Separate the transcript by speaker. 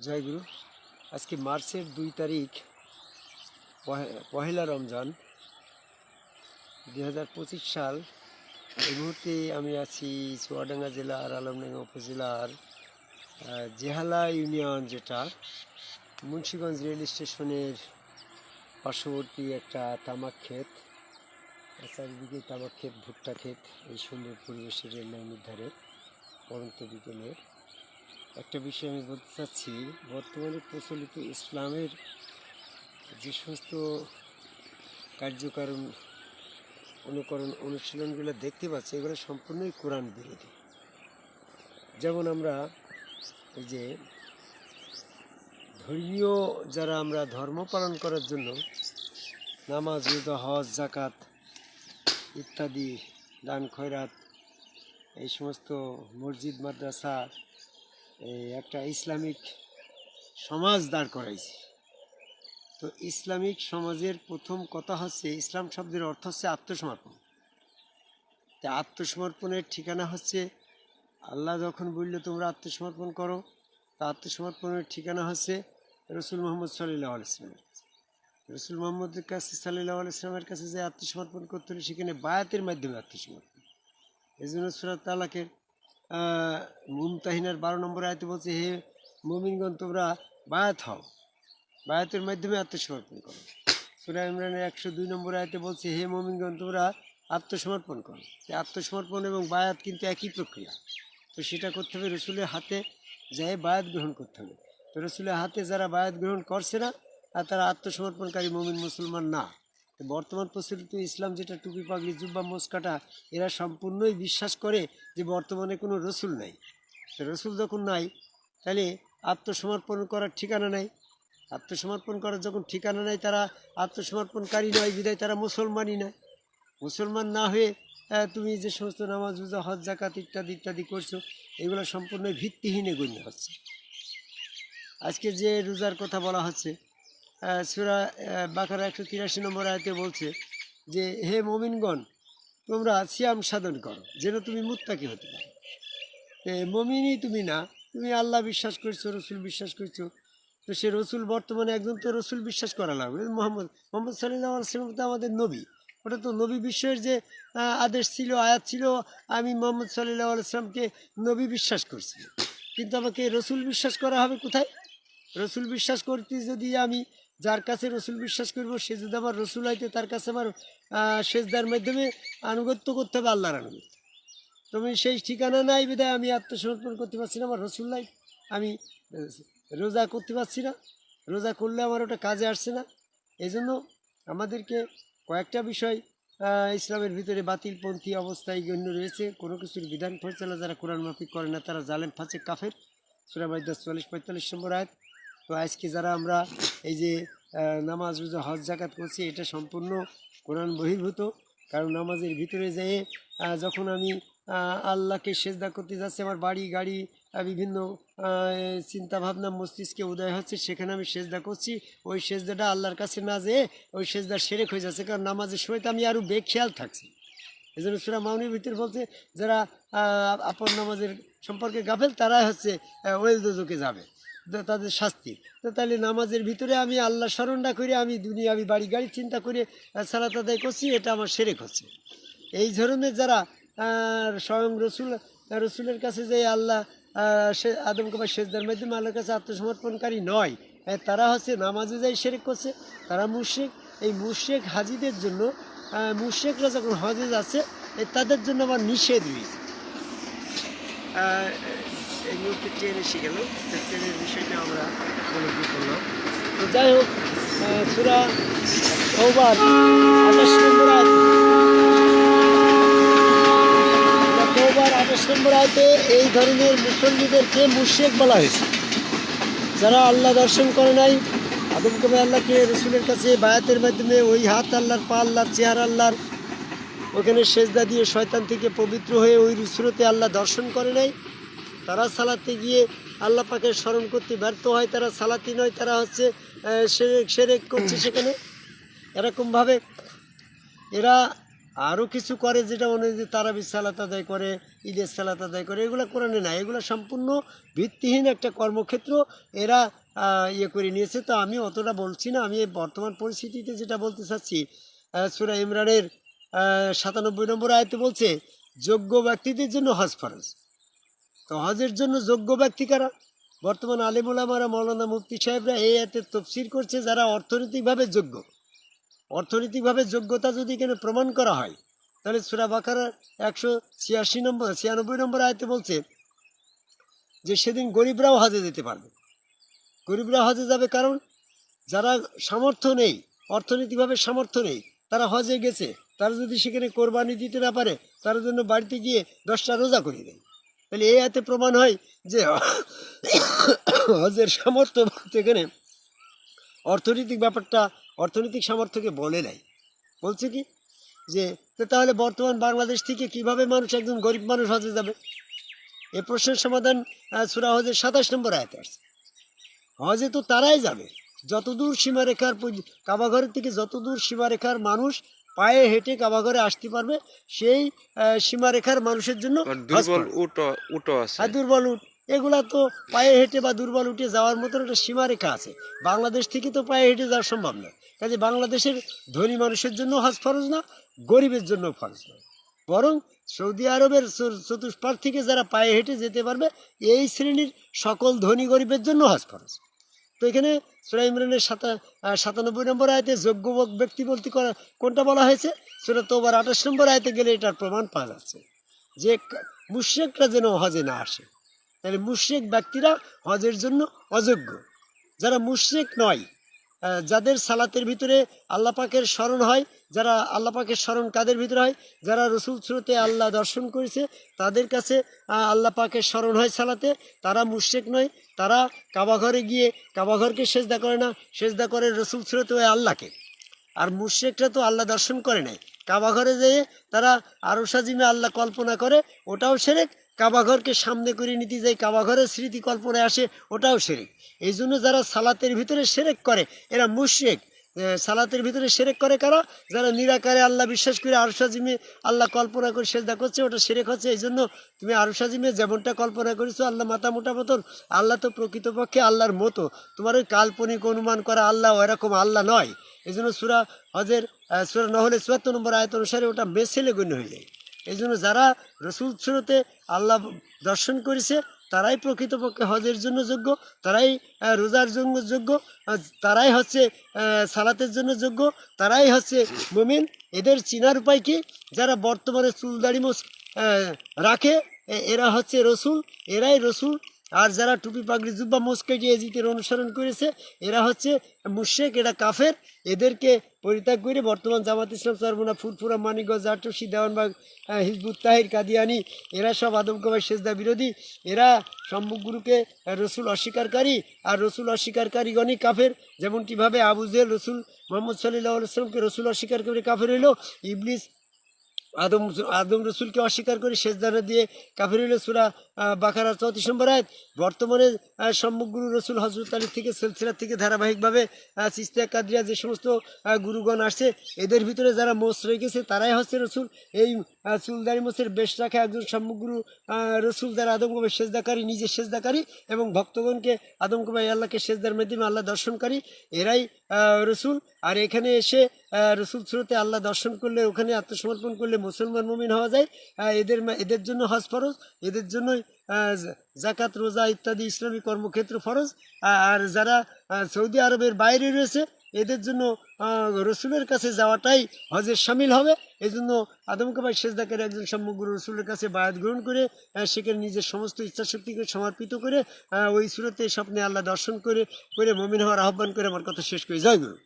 Speaker 1: জয় গুরু আজকে মার্চের দুই তারিখ, পহে- পহেলা রমজান, দুই হাজার পঁচিশ সাল। এই মুহূর্তে আমি আছি চুয়াডাঙ্গা জেলার, আলমডাঙ্গা উপজেলার জেহালা ইউনিয়ন যেটা, মুন্সীগঞ্জ রেল স্টেশনের পার্শ্ববর্তী একটা তামাক ক্ষেত। চারিদিকে তামাক ক্ষেত, ভুট্টা ক্ষেত, এই সুন্দর পরিবেশের রেল লাইনের ধারে, পরন্ত বিকেলে। একটা বিষয় আমি বলতে চাচ্ছি, বর্তমানে প্রচলিত ইসলামের যে সমস্ত কার্যকারণ অনুকরণ অনুশীলনগুলো দেখতে পাচ্ছি, এগুলো সম্পূর্ণই কোরআন বিরোধী। যেমন আমরা এই যে ধর্মীয় যারা আমরা ধর্ম পালন করার জন্য নামাজ, রোজা, হজ জাকাত ইত্যাদি, দান, খয়রাত, এই সমস্ত মসজিদ, মাদ্রাসা এই একটা ইসলামিক সমাজ দাঁড় করাইছে। তো ইসলামিক সমাজের প্রথম কথা হচ্ছে, ইসলাম শব্দের অর্থ হচ্ছে আত্মসমর্পণ। তা আত্মসমর্পণের ঠিকানা হচ্ছে, আল্লাহ যখন বলল, তোমরা আত্মসমর্পণ করো তা আত্মসমর্পণের ঠিকানা হচ্ছে রসুল মোহাম্মদ সাল্লাহ আলাইসলামের রসুল মোহাম্মদের কাছে সাল্লাহ আলাইসলামের কাছে যে আত্মসমর্পণ করতে হলে, সেখানে বায়াতের মাধ্যমে আত্মসমর্পণ। এই জন্য সুরাত তালাকের মুমতাহিনার বারো নম্বর আয়তে বলছে, হে মুমিনগণ, তোমরা বায়াত হও। বায়াতের মাধ্যমে আত্মসমর্পণ করো। সুরা ইমরানের একশো দুই নম্বর আয়তে বলছে, হে মুমিনগণ, তোমরা আত্মসমর্পণ করো। আত্মসমর্পণ এবং বায়াত কিন্তু একই প্রক্রিয়া। তো সেটা করতে হবে রসুলের হাতে যায় বায়াত গ্রহণ করতে হবে। তো রসুলের হাতে যারা বায়াত গ্রহণ করছে না, আর তারা আত্মসমর্পণকারী মমিন মুসলমান না। বর্তমান প্রচলিত ইসলাম যেটা টুপি পাগলি জুব্বা, মোস্কাটা, এরা সম্পূর্ণই বিশ্বাস করে যে বর্তমানে কোনো রসুল নাই। তো রসুল যখন নাই, তাহলে আত্মসমর্পণ করার ঠিকানা নাই। আত্মসমর্পণ করার যখন ঠিকানা নাই, তারা আত্মসমর্পণকারী নয় বিদায় তারা মুসলমানই নয় মুসলমান না হয়ে তুমি যে সমস্ত নামাজ, রোজা, হজ জাকাত ইত্যাদি ইত্যাদি করছ, এগুলো সম্পূর্ণ ভিত্তিহীনে গণ্য হচ্ছে। আজকে যে রোজার কথা বলা হচ্ছে সুরা বাকার একশো তিরাশি নম্বর আয়তে বলছে যে, হে মমিনগণ, তোমরা সিয়াম সাধন করো, যেন তুমি মুত্তাকি হতে পারো। মমিনই তুমি না, তুমি আল্লাহ বিশ্বাস করছ, রসুল বিশ্বাস করছ। তো সে রসুল বর্তমানে একজন তো রসুল বিশ্বাস করা লাগবে। মোহাম্মদ মোহাম্মদ সাল্লাহ আসলাম তো আমাদের নবী। ওটা তো নবী বিশ্বের যে আদেশ ছিল, আয়াত ছিল, আমি মোহাম্মদ সাল্লাহ আসলামকে নবী বিশ্বাস করছি। কিন্তু আমাকে রসুল বিশ্বাস করা হবে কোথায়? রসুল বিশ্বাস করতে যদি আমি যার কাছে রসুল বিশ্বাস করব, সে যদি আমার রসুল হইতে, তার কাছে আমার সেজদার মাধ্যমে আনুগত্য করতে হবে আল্লাহর আনুগত্য। তুমি সেই ঠিকানা নাই বিধায় আমি আত্মসমর্পণ করতে পারছি না, আমার রসুল নাই। আমি রোজা করতে পারছি না। রোজা করলে আমার ওটা কাজে আসছে না। এই জন্য আমাদেরকে কয়েকটা বিষয় ইসলামের ভিতরে বাতিলপন্থী অবস্থায় গণ্য রয়েছে। কোনো কিছুর বিধান ফয়সালা যারা কোরআন মাফিক করে না, তারা জালেম ফাঁসে কাফের। সুরাবাইদাস চল্লিশ পঁয়তাল্লিশ নম্বর আয়াত। তো আজকে যারা আমরা এই যে নামাজ, রোজা, হজ জাকাত করছি, এটা সম্পূর্ণ কোরআন বহির্ভূত। কারণ নামাজের ভিতরে যেয়ে যখন আমি আল্লাহকে সেজদা করতে যাচ্ছি, আমার বাড়ি, গাড়ি বিভিন্ন চিন্তা ভাবনা মস্তিষ্কে উদয় হচ্ছে, সেখানে আমি সেজদা করছি। ওই সেজদাটা আল্লাহর কাছে না যেয়ে, ওই সেজদা সেরেক হয়ে যাচ্ছে। কারণ নামাজের সময় তো আমি আরও বেখেয়াল থাকছি। এই জন্য সুরা মাউনির ভিতরে বলছে, যারা আপন নামাজের সম্পর্কে গাফেল, তারাই হচ্ছে ওয়েল দোজকে যাবে। তাদের শাস্তি। তো তাহলে নামাজের ভিতরে আমি আল্লাহ স্মরণটা করে আমি দুনিয়া আমি বাড়ি গাড়ি চিন্তা করে সালাত আদায় করছি এটা আমার সেরেক হচ্ছে। এই ধরনের যারা স্বয়ং রসুল রসুলের কাছে যে আল্লাহ সে আদম কবার সেজদার মাধ্যমে আল্লাহর কাছে আত্মসমর্পণকারী নয় তারা হচ্ছে নামাজে যাই সেরেক করছে তারা মুশ্রিক। এই মুশ্রিক হাজিদের জন্য মুশ্রিকরা যখন হজে যাচ্ছে তাদের জন্য আমার নিষেধ আহ, এই ট্রেন এসে গেল। ট্রেনের বিষয়টা আমরা উপলব্ধি করলাম তো যাই হোক সুরা সৌবার আঠাশ নম্বর সুরা আঠাশ নম্বর আয়তে এই ধরনের মুসল্লিদেরকে মুশেক বলা হয়েছে। যারা আল্লাহ দর্শন করে নাই, আদম কবে আল্লাহকে রসুলের কাছে বায়াতের মাধ্যমে ওই হাত আল্লাহর, পা আল্লাহর, চেহারা আল্লাহর, ওখানে সেজদা দিয়ে শয়তান থেকে পবিত্র হয়ে ওই রসুলতে আল্লাহ দর্শন করে নাই। তারা সালাতে গিয়ে আল্লাহ পাকে স্মরণ করতে ব্যর্থ হয়, তারা সালাতি নয়, তারা হচ্ছে সেরেক করছে সেখানে। এরকমভাবে এরা আরও কিছু করে যেটা মনে হয় যে তারাবির সালাত আদায় করে, ঈদের সালাত আদায় করে, এগুলো কোরআনে না এগুলো সম্পূর্ণ ভিত্তিহীন একটা কর্মক্ষেত্র এরা ইয়ে করে নিয়েছে। তো আমি অতটা বলছি না, আমি এই বর্তমান পরিস্থিতিতে যেটা বলতে চাচ্ছি সুরা ইমরানের সাতানব্বই নম্বর আয়তে বলছে, যোগ্য ব্যক্তিদের জন্য হজ ফরজ। তো হজের জন্য যোগ্য ব্যক্তি কারা? বর্তমান আলিমুলামারা মৌলানা মুফতি সাহেবরা এই এতে তফসির করছে যারা অর্থনৈতিকভাবে যোগ্য। অর্থনৈতিকভাবে যোগ্যতা যদি এখানে প্রমাণ করা হয়, তাহলে সুরা বাকার একশো ছিয়াশি নম্বর, ছিয়ানব্বই নম্বর আয়তে বলছে যে সেদিন গরিবরাও হজে যেতে পারবে। গরিবরা হজে যাবে কারণ যারা সামর্থ্য নেই, অর্থনৈতিকভাবে সামর্থ্য নেই, তারা হজে গেছে। তারা যদি সেখানে কোরবানি দিতে না পারে, তার জন্য বাড়িতে গিয়ে দশটা রোজা করে দেয়। তাহলে এই এতে প্রমাণ হয় যে হজের সামর্থ্য বলতে এখানে অর্থনৈতিক ব্যাপারটা, অর্থনৈতিক সামর্থ্যকে বলে নাই। বলছে কি? যে তাহলে বর্তমান বাংলাদেশ থেকে কীভাবে মানুষ একজন গরিব মানুষ হজে যাবে? এ প্রশ্নের সমাধান সূরা হজের সাতাশ নম্বর আয়তে আসছে হজে তো তারাই যাবে। যতদূর সীমারেখার কাবাঘরের থেকে যতদূর সীমারেখার মানুষ পায়ে হেঁটে কাবাঘরে আসতে পারবে সেই সীমারেখার মানুষের জন্য
Speaker 2: দুর্বল। উটো আছে।
Speaker 1: উট এগুলা তো পায়ে হেঁটে বা দুর্বল উঠে যাওয়ার মতন একটা সীমারেখা আছে। বাংলাদেশ থেকে তো পায়ে হেঁটে যাওয়া সম্ভব নয়। কাজে বাংলাদেশের ধনী মানুষের জন্য হজ ফরজ না গরিবের জন্য ফরজ নয়। বরং সৌদি আরবের চতুষ্পার থেকে যারা পায়ে হেঁটে যেতে পারবে এই শ্রেণির সকল ধনী গরিবের জন্য হজ ফরজ। তো এখানে সুরা ইমরানের সাতা সাতানব্বই নম্বর আয়তে যোগ্য ব্যক্তি বলতে কোনটা বলা হয়েছে? সেটা তোবার আঠাশ নম্বর আয়তে গেলে এটার প্রমাণ পাওয়া যাচ্ছে। যে মুশ্রেকরা যেন হজে না আসে। তাহলে মুশ্রেক ব্যক্তিরা হজের জন্য অযোগ্য। যারা মুশ্রেক নয় যাদের সালাতের ভিতরে আল্লাপাকের স্মরণ হয় যারা আল্লাহ পাকের স্মরণ কাদের ভিতরে হয়? যারা রসুল স্রোতে আল্লাহ দর্শন করেছে, তাদের কাছে আল্লাহ পাকের স্মরণ হয় সালাতে। তারা মুশ্রেক নয়, তারা কাবাঘরে গিয়ে কাবাঘরকে সেজদা করে না, সেজদা করে রসুল স্রোতে আল্লাহকে। আর মুশ্রেকরা তো আল্লাহ দর্শন করে নাই। কাবাঘরে যেয়ে তারা আরও সাজিমে আল্লাহ কল্পনা করে, ওটাও সেরেক। কাবাঘরকে সামনে করে নিতে যাই কাবাঘরের স্মৃতি কল্পনায় আসে, ওটাও সেরেক। এই জন্য যারা সালাতের ভিতরে সেরেক করে, এরা মুশ্রেক। সালাতের ভিতরে সেরেক করে কারা? যারা নিরাকারে আল্লাহ বিশ্বাস করে আরশাজিমে আল্লাহ কল্পনা করে সেজদা করছে, ওটা সেরেক হচ্ছে। এই জন্য তুমি আরশাজিমে যেমনটা কল্পনা করেছ, আল্লাহ মাথা মোটা মতন। আল্লাহ তো প্রকৃতপক্ষে আল্লাহর মতো। তোমার ওই কাল্পনিক অনুমান করা আল্লাহ ওইরকম আল্লাহ নয়। এই জন্য সুরা হজের সুরা নহলে চুয়াত্তর নম্বর আয়ত অনুসারে ওটা মেসেলে গণ্য হয়ে যায়। এই জন্য যারা রসুল সুরতে আল্লাহ দর্শন করেছে তারাই প্রকৃতপক্ষে হজের জন্য যোগ্য, তারাই রোজার জন্য যোগ্য তারাই হচ্ছে সালাতের জন্য যোগ্য, তারাই হচ্ছে মুমিন। এদের চিনার উপায় কি? যারা বর্তমানে চুলদাড়ি মোস রাখে এরা হচ্ছে রসুল, এরাই রসুল। আর যারা টুপি, পাগড়ি, জুব্বা মোসকেটি এজিতের অনুসরণ করেছে, এরা হচ্ছে মুশেক এরা কাফের। এদেরকে পরিত্যাগ করে বর্তমান জামাত ইসলাম সরবনা ফুরফুরা, মানিকগঞ্জ আটরশি দেওয়ানবাগ হিজবুত, তাহির, কাদিয়ানি, এরা সব আদমকবাই সেজদা বিরোধী। এরা সম্মুখগুরুকে রসুল অস্বীকারী আর রসুল অস্বীকারীগণই কাফের। যেমনটিভাবে আবু জেল রসুল মোহাম্মদ সাল্লাহ আসলামকে রসুল অস্বীকার করে কাফের হইল। ইবলিস আদম আদম রসুলকে অস্বীকার করে শেষদানা দিয়ে কাফির সুরা বাখারা চৌত্রিশ নম্বর আয়াত, বর্তমানে সম্মুখগুরু রসুল হজরত আলী থেকে সিলসিলা থেকে ধারাবাহিকভাবে সিস্তিয়া কাদরিয়া যে সমস্ত গুরুগণ আসছে, এদের ভিতরে যারা মোস রয়ে গেছে তারাই হচ্ছে রসুল। এই চুলদারি মোসের বেশ রাখা একজন সম্মুখগুরু রসুল, যারা আদমকবে সেজদাকারী, নিজে সেজদাকারী এবং ভক্তগণকে আদমকবে আল্লাহকে সেজদার মাধ্যমে আল্লাহ দর্শনকারী, এরাই রসুল। আর এখানে এসে রসুল সুরতে আল্লাহ দর্শন করলে, ওখানে আত্মসমর্পণ করলে মুসলমান মুমিন হওয়া যায়। এদের এদের জন্য হজ ফরজ, এদের জন্যই জাকাত রোজা ইত্যাদি ইসলামী কর্মক্ষেত্র ফরজ। আর যারা সৌদি আরবের বাইরে রয়েছে, এদের জন্য রসুলের কাছে যাওয়াটাই হজের সামিল হবে। এই জন্য আদমকাবাই শেষদাকের একজন সমগ্র রসুলের কাছে বায়াত গ্রহণ করে সেখানে নিজের সমস্ত ইচ্ছা শক্তিকে সমর্পিত করে ওই সুরতে স্বপ্নে আল্লাহ দর্শন করে করে মমিন হওয়ার আহ্বান করে আমার কথা শেষ করে। জয় গুরু।